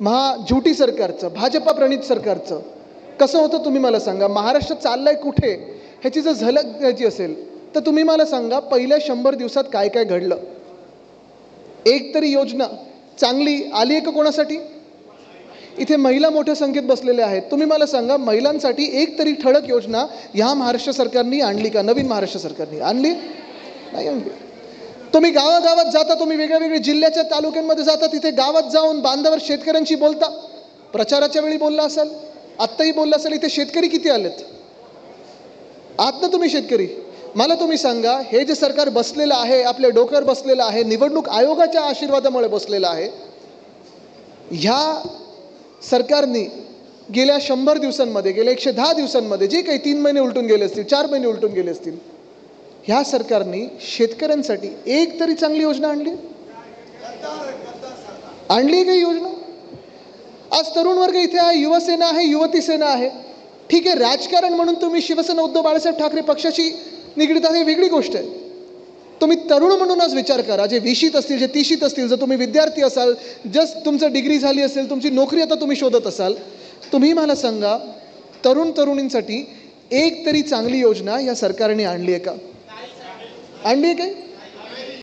महा झुटी सरकारचं भाजपा प्रणित सरकारचं. कसं होतं तुम्ही मला सांगा? महाराष्ट्र चाललाय कुठे? ह्याची जर झलक घ्यायची असेल तर तुम्ही मला सांगा पहिल्या शंभर दिवसात काय काय घडलं? एक तरी योजना. चांगली आली आहे का कोणासाठी? इथे महिला मोठ्या संख्येत बसलेल्या आहेत. तुम्ही मला सांगा महिलांसाठी एक तरी ठळक योजना ह्या महाराष्ट्र सरकारनी आणली का? नवीन महाराष्ट्र सरकारनी आणली? नाही आणली. तुम्ही गावागावात जाता तुम्ही वेगळ्या वेगळ्या जिल्ह्याच्या तालुक्यांमध्ये जाता तिथे गावात जाऊन बांधावर शेतकऱ्यांशी बोलता. प्रचाराच्या वेळी बोलला असाल आत्ताही बोलला असाल इथे शेतकरी किती आलेत? आत्ता ना तुम्ही शेतकरी. मला तुम्ही सांगा हे जे सरकार बसलेलं आहे आपल्या डोक्यावर बसलेलं आहे निवडणूक आयोगाच्या आशीर्वादामुळे बसलेलं आहे ह्या सरकारने गेल्या शंभर दिवसांमध्ये गेल्या एकशे दहा दिवसांमध्ये जे काही तीन महिने उलटून गेले असतील चार महिने उलटून गेले असतील ह्या सरकारने शेतकऱ्यांसाठी एक तरी चांगली योजना आणली? आणली काही योजना? आज तरुण वर्ग इथे आहे युवसेना आहे युवती सेना आहे. ठीक आहे राजकारण म्हणून तुम्ही शिवसेना उद्धव बाळासाहेब ठाकरे पक्षाशी निगडीत आहे ही वेगळी गोष्ट आहे. तुम्ही तरुण म्हणून आज विचार करा जे विशीत असतील जे तिशीत असतील जर तुम्ही विद्यार्थी असाल जस्ट तुमचं डिग्री झाली असेल तुमची नोकरी आता तुम्ही शोधत असाल तुम्ही मला सांगा तरुण तरुणींसाठी एक तरी चांगली योजना या सरकारने आणली आहे का? आणली काही? काय